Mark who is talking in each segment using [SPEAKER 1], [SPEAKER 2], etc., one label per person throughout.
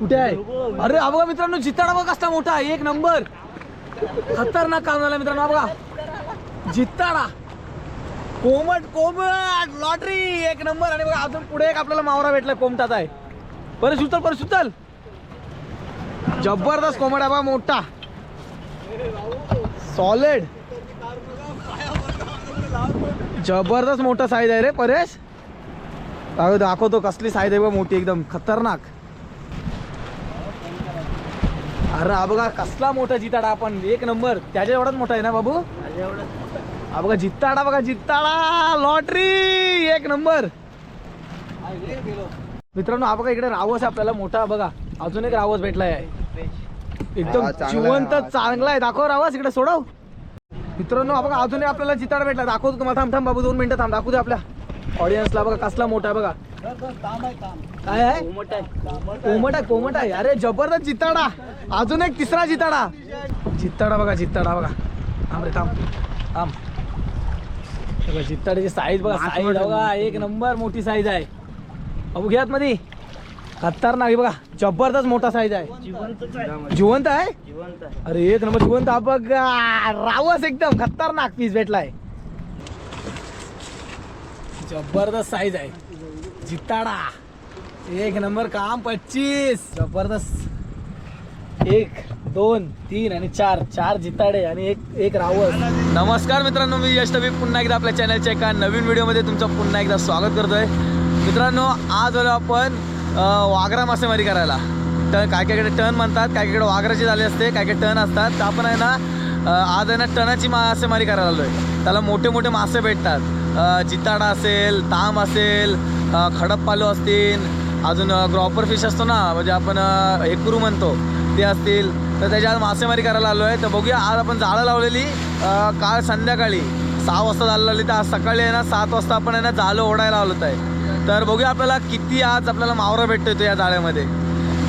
[SPEAKER 1] कुठे आहे? अरे हा बघा मित्रांनो जित्ताडा बघा कसला मोठा आहे. एक नंबर. खतरनाक काम झाला मित्रांनो हा बघा. कोमट कोमट लॉटरी. एक नंबर. आणि बघा अजून पुढे एक आपल्याला मावरा भेटला कोमटाचा आहे. बरं सुचल बरं सुचल जबरदस्त कोमट आहे बघा मोठा. सॉलिड जबरदस्त मोठा साईज आहे रे परेश. दाखव दाखवतो कसली साईज आहे बघा मोठी एकदम. खतरनाक. अरे हा बघा कसला मोठा जिताडा आपण. एक नंबर. त्याच्या एवढाच मोठा आहे ना बाबू? हा बघा जित्ताडा बघा जित्ताडा लॉटरी! एक नंबर. मित्रांनो हा बघा इकडे रावस आहे आपल्याला मोठा. बघा अजून एक रावस भेटलाय. एकदम
[SPEAKER 2] हा,
[SPEAKER 1] जिवंत. चांगला आहे. दाखव रावस इकडे सोडव. मित्रांनो हा बघा अजून एक आपल्याला जिताडा भेटला. दाखवतो तुम्हाला. थांब थांब बाबू दोन मिनिटं थांब. दाखवू दे आपल्या. ऑडियन्सला बघा कसला मोठा आहे बघा. काय आहे? कोमट आहे कोमट आहे. अरे जबरदस्त जिताडा. अजून एक तिसरा जिताडा. जिताडा बघा जिताडा बघा. थांब रे थांब. थांब. बघा, जिताड्याची साईज बघा साईज बघा. एक नंबर मोठी साईज आहे. अबू घ्यात मध्ये खतरनाक बघा. जबरदस्त मोठा साईज आहे. जिवंत आहे? अरे एक नंबर जिवंत हा बघा रावस एकदम खतरनाक पीस भेटलाय. जबरदस्त साईज आहे. जिताडा. एक नंबर काम पच्चीस. जबरदस्त. एक दोन तीन आणि चार. चार जिताडे आणि एक एक रावस नमस्कार मित्रांनो मी यश तबी पुन्हा एकदा आपल्या चॅनलच्या एका नवीन व्हिडिओमध्ये तुमचं पुन्हा एकदा स्वागत करतोय. मित्रांनो आज आलो आपण वाघरा मासेमारी करायला. टन काय कायकडे टन म्हणतात काय कायकडे वाघराची झाली असते काय काय टन असतात. तर आपण आहे ना आज आहे ना टनाची मासेमारी करायला आलोय. त्याला मोठे मोठे मासे भेटतात. जिताडा असेल ताम असेल खडप्पालो असतील अजून ग्रॉपर फिश असतो ना म्हणजे आपण अं, हेकुरू म्हणतो ते असतील. तर त्याच्यात मासेमारी करायला आलो आहे. तर बघूया आज आपण जाळं लावलेली काल संध्याकाळी सहा वाजता जाळं लावली. तर आज सकाळी आहे ना सात वाजता आपण आहे ना जाळं ओढायला आलोत आहे. तर बघूया आपल्याला किती आज आपल्याला मावरा भेटतो येतो या जाळ्यामध्ये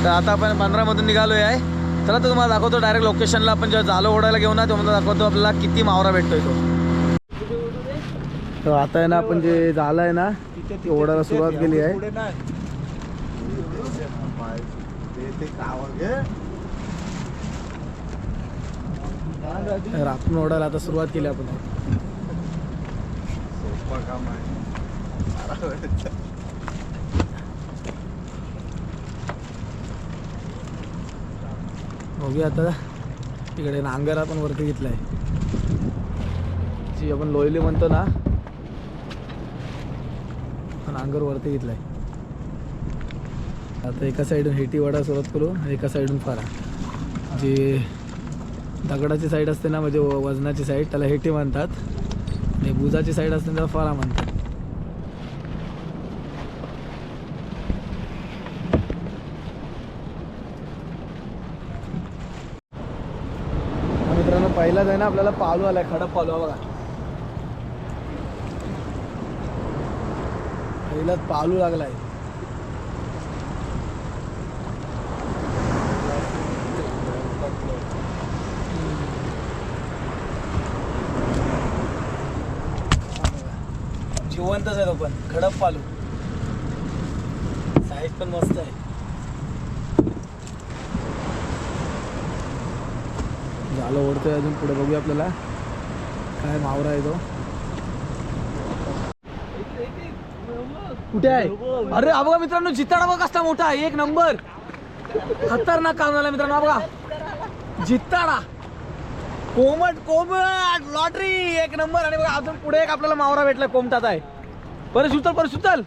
[SPEAKER 1] तर आता आपण पंधरामधून निघालो आहे. चला तर तुम्हाला दाखवतो डायरेक्ट लोकेशनला आपण जेव्हा जाळं ओढायला घेऊन ना तेव्हा दाखवतो आपल्याला किती मावरा भेटतोय तो. तर आता आहे ना आपण जे झालं आहे ना ते ओढायला सुरुवात केली आहे. आपण ओढायला आता सुरुवात केली आपण. बघूया आता. तिकडे नांगर आपण वरती घेतलाय. जी आपण लोयली म्हणतो ना हा नांगर वरती घेतलाय. आता एका साईडून हेटी वडा सुरुवात करू आणि एका साईडून फारा. जी दगडाची साईड असते ना म्हणजे वजनाची साईड त्याला हेटी म्हणतात. आणि बुजाची साईड असते त्याला फारा म्हणतात. मित्रांनो पहिलाच आहे ना आपल्याला पालू आलाय खडक पालू बघा. पहिलाच पालू लागलाय. जिवंतच आहे तो पण खडप पालू. साईज पण मस्त आहे. झालं ओढतोय अजून पुढे बघूया आपल्याला. काय मावरा आहे तो. कुठे आहे? अरे हा बघा मित्रांनो जिताडा बघा कसला मोठा आहे. एक नंबर. खतरनाक काम झाला मित्रांनो हा बघा. जिताडा. कोमट कोमट लॉटरी. एक नंबर. आणि बघा अजून पुढे एक आपल्याला मावरा भेटला कोमटाचा आहे. परत सुचल परत सुचल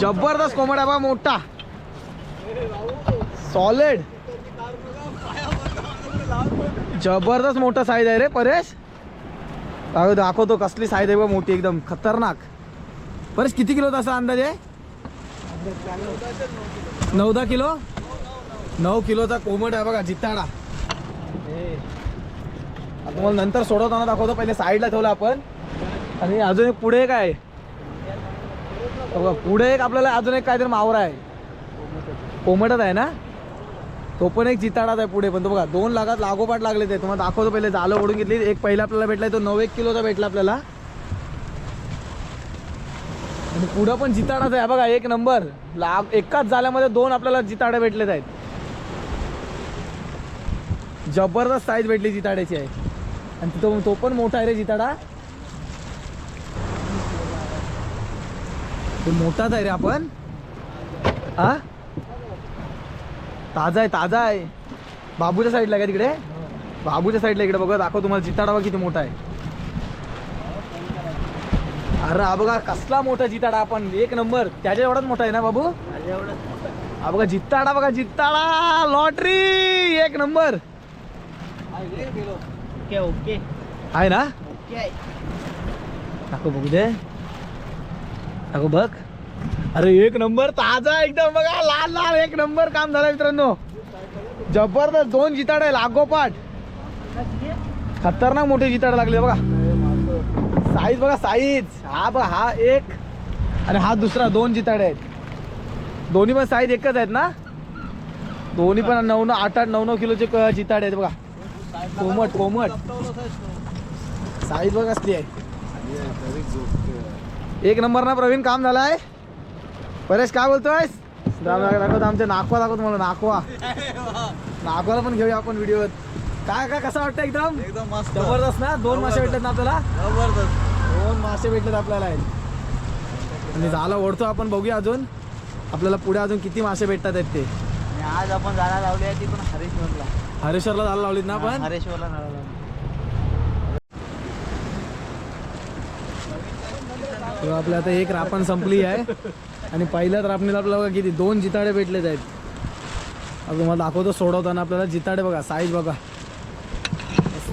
[SPEAKER 1] जबरदस्त कोमट आहे बघा मोठा. सॉलिड जबरदस्त मोठा साईज आहे रे परेश. दाखवतो कसली साईज आहे बघा मोठी एकदम. खतरनाक. परस किती किलो असा अंदाज? आहे नऊ दहा किलो? नऊ किलोचा कोमट आहे बघा जिताडा. आता तुम्हाला नंतर सोडवताना दाखवतो पहिले साईडला ठेवलं आपण. आणि अजून एक पुढे एक आहे. बघा पुढे एक आपल्याला अजून एक काहीतरी मावरा आहे. कोमटच आहे ना? तो पण एक जिताडाच आहे पुढे पण तो बघा दोन लागात लागोपाठ लागले ते. तुम्हाला दाखवतो पहिले जालं ओढून घेतली. एक पहिला आपल्याला भेटलाय तो नऊ एक किलोचा भेटला आपल्याला. आणि पुढं पण जिताडाच आहे. बघा एक नंबर. लाग एकाच जाल्यामध्ये दोन आपल्याला जिताडे भेटलेत आहेत. जबरदस्त साईज भेटली जिताड्याची आहे. आणि तिथं तो पण मोठा आहे रे जिताडा. तो मोठाच आहे रे आपण. हा? ताजा आहे ताजा आहे. बाबूच्या साईडला काय तिकडे? बाबूच्या साईडला इकडे बघा दाखव तुम्हाला. जिताडा बघा किती मोठा आहे. अरे हा बघा कसला मोठा जिताडा आपण. एक नंबर. त्याच्या एवढाच मोठा आहे ना बाबू? हा बघा जित्ताडा बघा जित्ताडा लॉटरी! एक नंबर.
[SPEAKER 2] Okay okay.
[SPEAKER 1] आहे ना?
[SPEAKER 2] ओके
[SPEAKER 1] दाखव बघू दे. दाखव बघ. अरे एक नंबर ताजा एकदम बघा लाल लाल एक नंबर काम झालं मित्रांनो. जबरदस्त दोन जिताडे लागोपाठ. खतरनाक मोठे जिताडे लागले बघा. साईज बघा साईज. हा बघा हा एक आणि हा दुसरा दोन जिताडे आहेत. दोन्ही पण साईज एकच आहेत ना? दोन्ही पण नऊ नऊ आठ आठ नऊ नऊ किलोचे क- जिताडे आहेत बघा. कोमट कोमट. साईज बघा असली आहे. एक नंबर ना प्रवीण काम झालाय? परेश काय बोलतोय दाखवतो आमच्या नाकवा दाखवतो मला नाकवा. नाकवाला पण घेऊया आपण व्हिडिओ काय काय कसं वाटतं एकदम?
[SPEAKER 2] एकदम मस्त.
[SPEAKER 1] जबरदस्त ना? दोन मासे भेटलेत ना आपल्याला?
[SPEAKER 2] जबरदस्त.
[SPEAKER 1] दोन मासे भेटलेत आपल्याला आणि झाला ओढतो आपण बघूया अजून. आपल्याला पुढे अजून किती मासे भेटतात आहेत ते.
[SPEAKER 2] आज आपण जायला लावली आहे ती पण हरेश्वरला.
[SPEAKER 1] हरेश्वरला झाला लावलीत ना आपण?
[SPEAKER 2] हरेश्वरला
[SPEAKER 1] आपल्या आता एक रापण संपली आहे. आणि पहिल्याच रापणीला आपल्याला किती दोन जिताडे भेटलेत आहेत. आता तुम्हाला दाखवतो सोडवताना आपल्याला जिताडे बघा साईज बघा.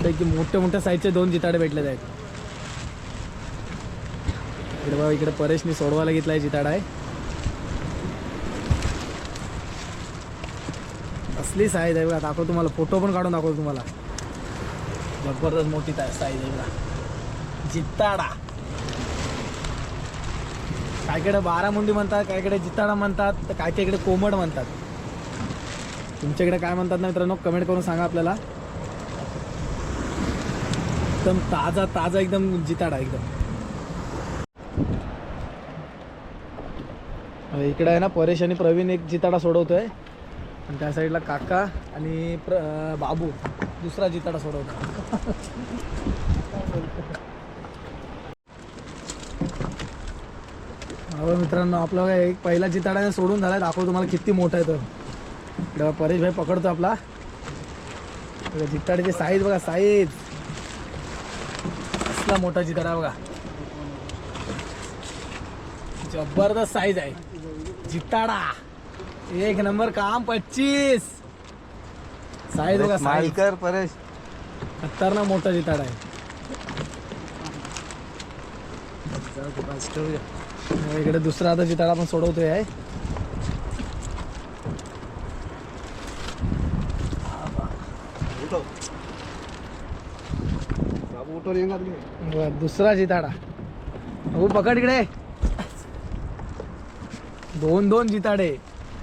[SPEAKER 1] की मोठ्या मोठ्या साईजचे दोन जिताडे भेटलेत आहेत. इकडे बाबा इकडे परेशनी सोडवायला घेतलाय जिताडा आहे असली साईज आहे बघा दाखवतो तुम्हाला फोटो पण काढून दाखवतो तुम्हाला. जबरदस्त मोठी साईज आहे बघा. जिताडा. काहीकडे बारामुंडी म्हणतात काहीकडे जिताडा म्हणतात तर काय इकडे कोमड म्हणतात. तुमच्याकडे काय म्हणतात ना मित्रांनो कमेंट करून सांगा आपल्याला. एकदम ताजा ताजा एकदम जिताडा एकदम. इकडे आहे ना परेश आणि प्रवीण एक जिताडा सोडवतोय. आणि त्या साईडला काका आणि प्र बाबू. दुसरा जिताडा सोडवतो हो मित्रांनो आपला काय एक पहिला जिताडा सोडून झालाय. दाखव तुम्हाला किती मोठा आहे तर परेश भाई पकडतो आपला. जिताड्याची साईज बघा साईज असला मोठा जिताडा बघा. जबरदस्त साईज आहे. जिताडा. एक नंबर काम पच्चीस. साईज बघा साईज
[SPEAKER 2] मालकर परेश.
[SPEAKER 1] खतरनाक मोठा जिताडा आहे. इकडे दुसरा आता जिताडा आपण सोडवतोय आहे. बरं, दुसरा जिताडा. हो पकड इकडे. दोन दोन जिताडे.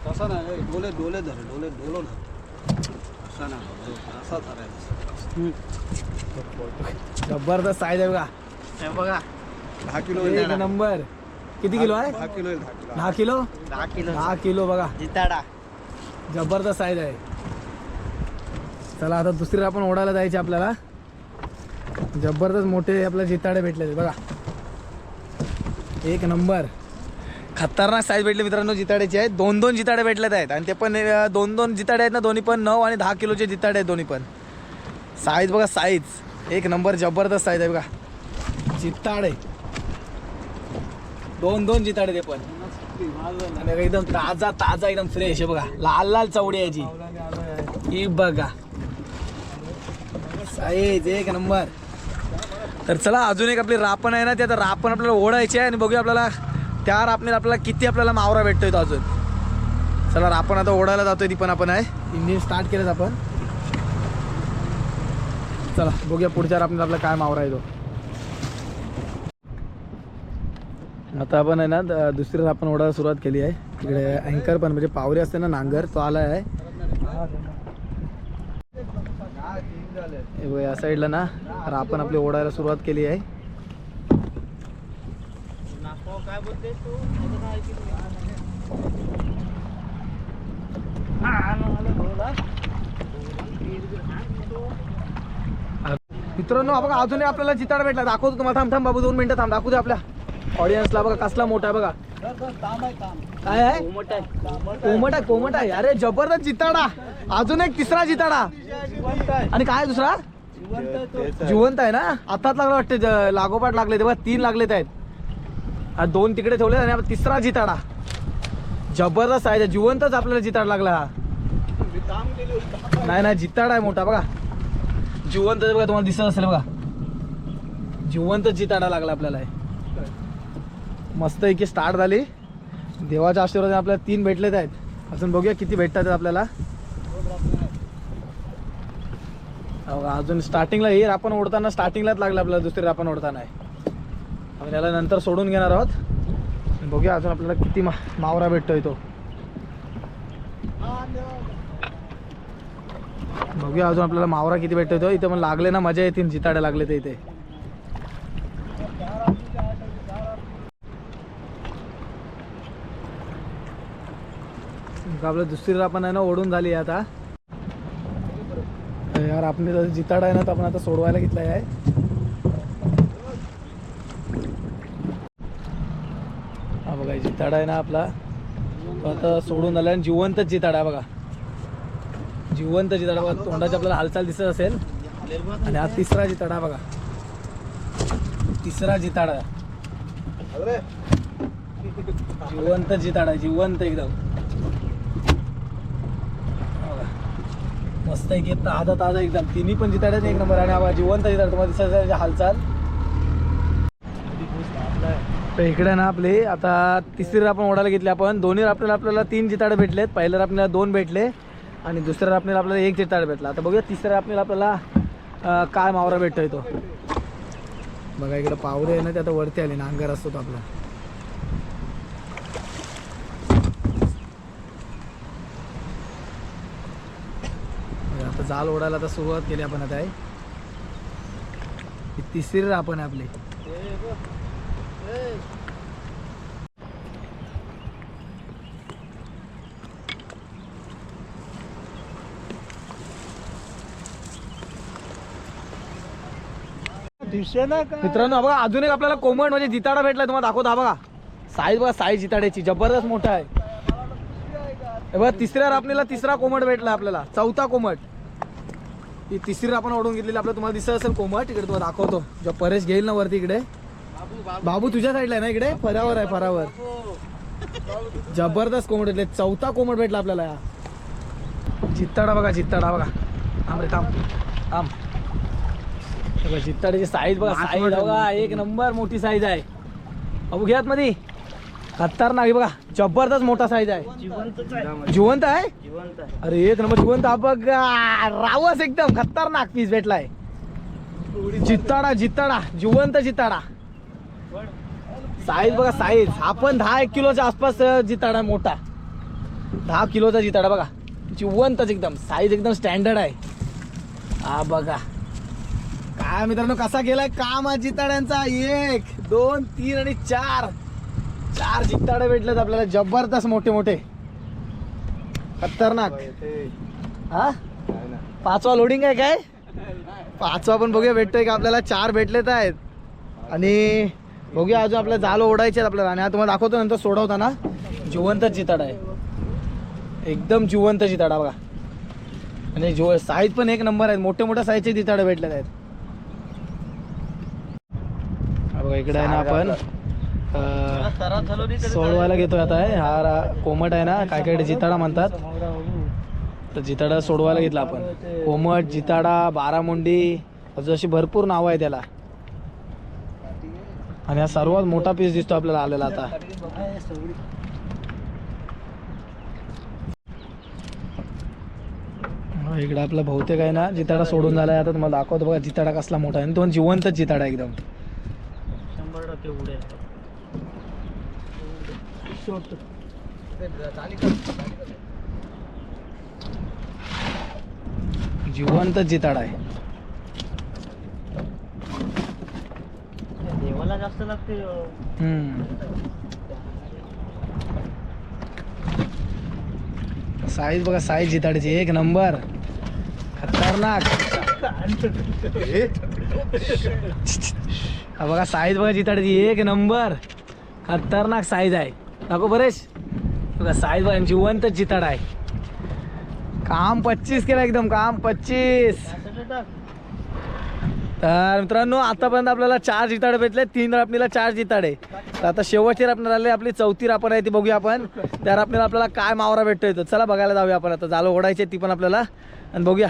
[SPEAKER 2] तसा नाही डोले डोले धर डोले डोलो धर असा नाही असा धरायचा
[SPEAKER 1] जबरदस्त साईज आहे बघा
[SPEAKER 2] बघा. दहा किलो
[SPEAKER 1] एक नंबर. किती किलो आहे?
[SPEAKER 2] दहा किलो दहा किलो.
[SPEAKER 1] दहा किलो?
[SPEAKER 2] दहा किलो.
[SPEAKER 1] दहा किलो बघा.
[SPEAKER 2] जिताडा.
[SPEAKER 1] जबरदस्त साईज आहे चला आता दुसरीला आपण ओढायला जायचे आपल्याला. जबरदस्त मोठे आपल्याला जिताडे भेटले बघा. एक नंबर. खतरनाक साईज भेटले मित्रांनो जिताड्याचे आहेत. दोन दोन जिताडे भेटलेत आहेत. आणि ते पण दोन दोन जिताडे आहेत ना दोन्ही पण नऊ आणि दहा किलोचे जिताडे आहेत दोन्ही पण. साईज बघा साईज एक नंबर जबरदस्त साईज आहे बघा. जिताडे. दोन दोन जिताडे ते पण. आणि एकदम ताजा ताजा एकदम फ्रेश आहे बघा. लाल लाल चवडी याची. ही बघा. साईज एक नंबर तर चला अजून एक आपली रापण आहे ना ते आता रापण आपल्याला ओढायची आहे आणि बघूया आपल्याला त्या रापणीत आपल्याला किती आपल्याला मावरा भेटतोय तो अजून? चला रापण आता ओढायला जातोय ती पण आपण आहे? इंजिन स्टार्ट केलं आपण. चला बघूया पुढच्या रापणीत आपला काय मावरा आहे तो. आता आपण आहे ना द- दुसरी आपण ओढायला सुरुवात केली आहे. इकडे अँकर पण म्हणजे पावरी असते ना नांगर तो आला आहे. या साईडला ना आपण आपली ओढायला सुरुवात केली आहे.
[SPEAKER 2] काय बोलते तू?
[SPEAKER 1] मित्रांनो बघा अजूनही आपल्याला चिताड भेटला. दाखवतो तुम्हाला. थांब थांब बाबू दोन मिनिटं थांब. दाखवू दे आपल्या ऑडियन्सला बघा कसला मोठा आहे बघा. काय आहे?
[SPEAKER 2] कोमट आहे
[SPEAKER 1] कोमट आहे. अरे जबरदस्त जिताडा. अजून एक तिसरा जिताडा. आणि काय दुसरा?
[SPEAKER 2] जिवंत आहे
[SPEAKER 1] ना? आताच लागला वाटते लागोपाठ लागले तेव्हा तीन लागलेत आहेत. दोन तिकडे ठेवले आणि आता तिसरा जिताडा. जबरदस्त आहे जिवंतच आपल्याला जिताड लागला. हा नाही नाही जिताडा आहे मोठा बघा. जिवंत बघा तुम्हाला दिसत असेल बघा. जिवंत जिताडा लागला आपल्याला मस्त एक स्टार्ट झाली. देवाच्या आशीर्वादाने आपल्याला तीन भेटलेत आहेत. अजून बघूया किती भेटतात आपल्याला. बघा, अजून स्टार्टिंगला हे आपण ओढताना स्टार्टिंगलाच लागलं आपल्याला दुसरी आपण ओढताना. आहे आणि याला नंतर सोडून घेणार आहोत. बघूया अजून आपल्याला किती मा मावरा भेटतोय तो. बघूया अजून आपल्याला मावरा किती भेटतोय तो. इथे पण लागले ना मजा येतील जिताडे लागले ते इथे. आपलं दुसरी आपण आहे ना ओढून झाली आता. यार आपण इथं जिताडा आहे ना तर आपण आता सोडवायला घेतलाय आहे हा बघा हे जिताडा आहे ना आपला. तो आता सोडून आला आणि जिवंतच जिताडा बघा. जिवंत जिताडा बघा. तोंडाची आपल्याला हालचाल दिसत असेल. आणि हा तिसरा जिताडा बघा. तिसरा जिताडा. जिवंत जिताडा जिवंत एकदम. मस्त आहे की ताजा ताजा एकदम. तिन्ही पण जिताड्यात एक नंबर. आणि जिवंत जिताडा. तुम्हाला दिसत हालचाल. तर इकडे ना आपले आता तिसरी रापण ओढायला घेतली आपण. दोन्ही आपल्याला आपल्याला तीन जिताडे भेटलेत. पहिल्या आपल्याला दोन भेटले आणि दुसऱ्या रापणीला आपल्याला एक जिताड भेटला. आता बघूया तिसऱ्या आपल्याला आपल्याला काय मावरा भेटतोय तो. बघा इकडे पावरे आहे ना ते आता वरती आले नांगर असतो तो आपला. आता जाल ओढायला आता सुरुवात केली आपण आता आहे तिसरी तिसरी आहे आपली.
[SPEAKER 2] दिसेना का
[SPEAKER 1] मित्रांनो बघा अजून एक आपल्याला कोमट म्हणजे जिताडा भेटला तुम्हाला दाखवता हा बघा. साईज बघा साईज जिताड्याची जबरदस्त मोठा आहे. हे बघा तिसऱ्या रापणीला तिसरा कोमट भेटला आपल्याला चौथा कोमट. ही तिसरी आपण ओढून घेतलेली आपल्याला तुम्हाला दिसत असेल कोमट इकडे तुम्हाला दाखवतो. जेव्हा परेश घेईल ना वरती इकडे.
[SPEAKER 2] बाबू बाबू
[SPEAKER 1] बाबू तुझ्या साईडला आहे ना इकडे? फरावर आहे फरावर. जबरदस्त कोमट भेटले. चौथा कोमट भेटला आपल्याला या. जित्ताडा बघा जित्ताडा बघा. थांब रे थांब. थांब. बघा, जित्ताड्याची साईज बघा. साईज बघा एक नंबर मोठी साईज आहे. अबू घ्यात मध्ये खतरनाक आहे बघा. जबरदस्त मोठा साईज आहे. जिवंत आहे? अरे एक नंबर जिवंत हा बघा रावस एकदम. खतरनाक पीस भेटलाय. जित्ताडा जित्ताडा जिवंत जित्ताडा साईज बघा साईज हा पण दहा एक किलोच्या आसपास जिताडा मोठा. दहा किलोचा जिताडा बघा. जिवंतच एकदम. साईज एकदम स्टँडर्ड आहे. हा बघा. काय मित्रांनो कसा गेलाय? काम हा जिताड्यांचा एक दोन तीन आणि चार. चार जिताडे भेटलेत आपल्याला. जबरदस्त मोठे मोठे. खतरनाक. हा? पाचवा लोडिंग आहे काय? पाचवा पण बघूया. भेटतोय का? आपल्याला चार भेटलेत आहेत. आणि बघूया अजून आपल्याला जाल ओढायचे आपल्याला. आणि हा तुम्हाला दाखवतो नंतर सोडवताना जिवंत जिताडा आहे. एकदम जिवंत जिताडा बघा. आणि जो साईज पण एक नंबर आहेत. मोठे मोठ्या साईजचे जिताडे भेटलेत आहेत. हा बघा इकडे आहे ना आपण सोडवायला घेतोय आता आहे. हा रा- कोमट आहे ना. काय काय जिताडा म्हणतात. तर जिताडा सोडवायला घेतला आपण. कोमट जिताडा बारामुंडी अजून अशी भरपूर नावं आहे त्याला आणि हा सर्वात मोठा पीस दिसतो आपल्याला आलेला आता. हा, इकडे आपला बहुतेक आहे ना जिताडा सोडून झालाय. आता तुम्हाला दाखवतो बघा जिताडा कसला मोठा आहे. आणि तो जिवंतच जिताडा एकदम.
[SPEAKER 2] शंभर टक्के उडे.
[SPEAKER 1] जिवंतच जिताडा आहे.
[SPEAKER 2] देवाला जास्त लागते
[SPEAKER 1] साईज बघा साईज जिताडीची. एक नंबर. खतरनाक. बघा साईज बघा जिताडीची. एक नंबर. खतरनाक साईज आहे. नको बरेच बघा साईज बघा जिवंत जिताड आहे. काम पच्चीस केलं एकदम काम पच्चीस. तर मित्रांनो आतापर्यंत आपल्याला चार जिताडे भेटले. तीन रापणीला चार जिताडे. तर आता शेवटची रापण आली आपली चौथी रापण आहे ती बघूया आपण. त्या रापणीला आपल्याला काय मावरा भेटतो येतो चला बघायला जाऊया आपण आता. जालो ओढायची ती पण आपल्याला. आणि बघूया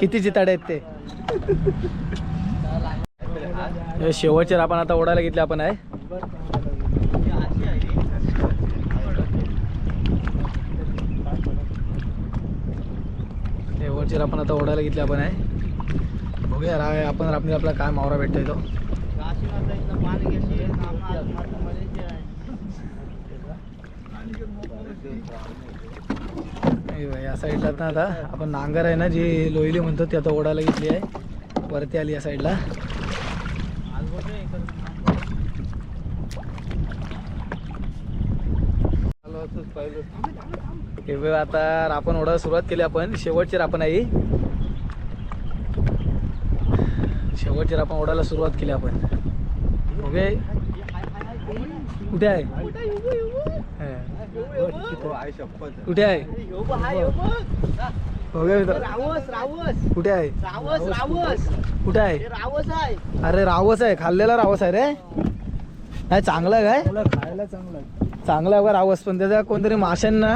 [SPEAKER 1] किती जिताडे आहेत ते. हे शेवटचे रापण आता ओढायला घेतले आपण आहे. शेवटचे रापण आता ओढायला घेतले आपण आहे. बघूया रा आपण रापणी आपल्याला काय मावरा भेटतोय तो. या साईडला ना आता आपण नांगर आहे ना जी लोईली म्हणतो ती आता ओढायला घेतली आहे. वरती आली या साईडला. आता रापण ओढायला सुरुवात केली आपण. शेवटची रापण आहे शेवटची रापण ओढायला सुरुवात केली आपण. ओके? कुठे आहे. कुठे आहे? कुठे आहे? कुठे आहे? अरे रावस आहे. खाल्लेला रावस आहे रे. नाही चांगलं आहे काय?
[SPEAKER 2] खायला चांगलं
[SPEAKER 1] चांगला आहे रावस पण त्याचा कोणतरी माशांना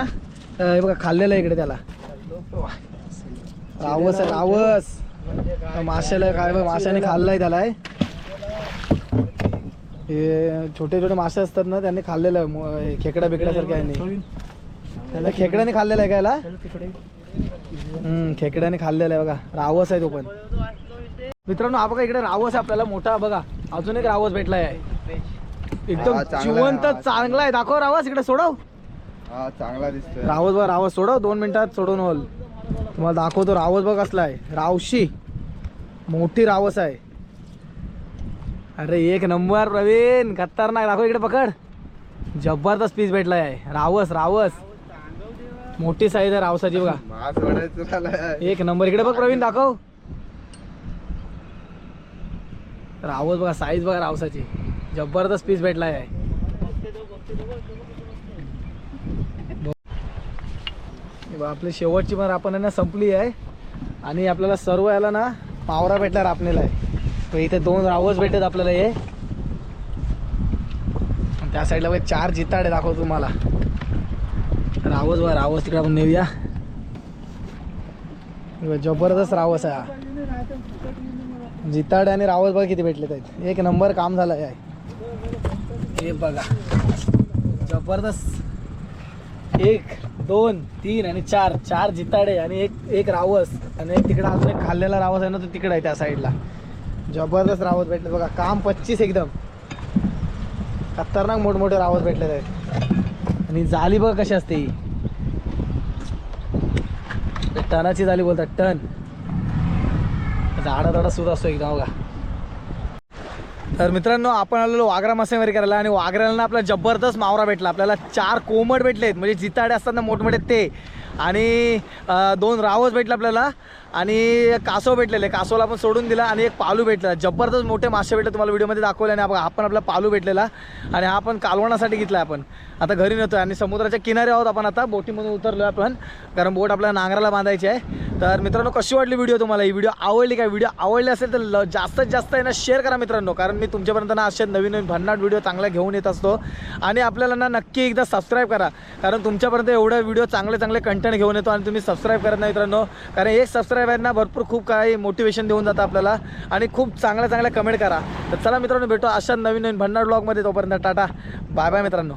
[SPEAKER 1] बघा खाल्लेलं आहे इकडे त्याला. रावस आहे रावस. माशाला काय माशाने खाल्लाय त्याला हे. हे छोटे छोटे मासे असतात ना त्यांनी खाल्लेलं खेकडा बिकड्यासारख्या यांनी त्याला खेकड्याने खाल्लेलं आहे कायला हम्म खेकड्याने खाल्लेलं आहे बघा रावस आहे तो पण. मित्रांनो हा बघा इकडे रावस आहे आपल्याला मोठा बघा. अजून एक रावस भेटलाय. एकदम जिवंत. चांगला आहे. दाखव रावस इकडे सोडव.
[SPEAKER 3] हा चांगला दिसतोय.
[SPEAKER 1] रावस बघ रावस सोडव दोन मिनिटात सोडून होल. तुम्हाला दाखवतो रावस बघ कसला आहे रावशी. मोठी रावस आहे. अरे एक नंबर प्रवीण. खतरनाक. दाखव इकडे पकड. जबरदस्त पीस भेटलाय. आहे रावस रावस. मोठी साईज आहे रावसाची बघा. एक नंबर. इकडे बघ प्रवीण दाखव. रावस बघा साईज बघा रावसाची. जबरदस्त पीस भेटलाय. आहे हे बघा, आपली शेवटची पण आपण आहे ना संपली आहे. आणि आपल्याला सर्व याला ना पावरा भेटला रापणेला आहे तर इथे दोन रावस भेटत आपल्याला हे. त्या साईडला बघा चार जिताडे दाखवतो तुम्हाला. रावस बघा रावस तिकडे आपण नेऊया. जबरदस्त रावस आहे हा. जिताडे आणि रावस बघा किती भेटले आहेत. एक नंबर काम झालं आहे. हे बघा. जबरदस्त. एक. दोन तीन आणि चार. चार जिताडे आणि एक एक रावस. आणि एक तिकडे अजून एक खाल्लेला रावस आहे ना तो तिकडे आहे त्या साईडला. जबरदस्त रावस भेटले बघा. काम पच्चीस एकदम. खतरनाक मोठमोठे रावस भेटले आहेत. आणि जाली बघा कशी असते ही. टनाची जाली बोलतात टन. झाडा झाडा सुद्धा असतो एकदम बघा. तर मित्रांनो आपण आलेलो वाघरा मासेमारी करायला आणि वाघऱ्याला आपला जबरदस्त मावरा भेटला. आपल्याला चार कोंबड भेटलेत. म्हणजे जिताडे असतात ना मोठमोठे ते. आणि दोन रावस भेटले आपल्याला. आणि कासव भेटलेले कासवला आपण सोडून दिला आणि एक पालू भेटलेला जबरदस्त मोठे मासे भेटले तुम्हाला व्हिडिओमध्ये दाखवले आणि आपण आपण आपला पालू भेटलेला आणि हा आपण कालवणासाठी घेतला आपण. आता घरी नव्हतो आणि समुद्राच्या किनारे आहोत आपण आता बोटीमधून उतरलो आपण कारण बोट आपल्याला नांगराला बांधायची आहे. तर मित्रांनो कशी वाटली व्हिडिओ तुम्हाला? ही व्हिडिओ आवडली काय व्हिडिओ आवडली असेल तर ल- जास्तीत जास्त आहे ना शेअर करा मित्रांनो कारण मी तुमच्यापर्यंत ना असे नवीन नवीन भन्नाट व्हिडिओ चांगला घेऊन येत असतो. आणि आपल्याला ना नक्की एकदा सबस्क्राईब करा कारण तुमच्यापर्यंत एवढा व्हिडिओ चांगले चांगले कंटेंट घेऊन येतो आणि तुम्ही सबस्क्राईब करत नाही मित्रांनो. कारण एक सबस्क्राईब आहे भरपूर खूप काही मोटिवेशन देऊन जातं आपल्याला. आणि खूप चांगल्या चांगल्या कमेंट करा. तर चला मित्रांनो भेटू अशा नवीन नवीन भन्नाट ब्लॉगमध्ये तोपर्यंत टाटा. बाय बाय मित्रांनो.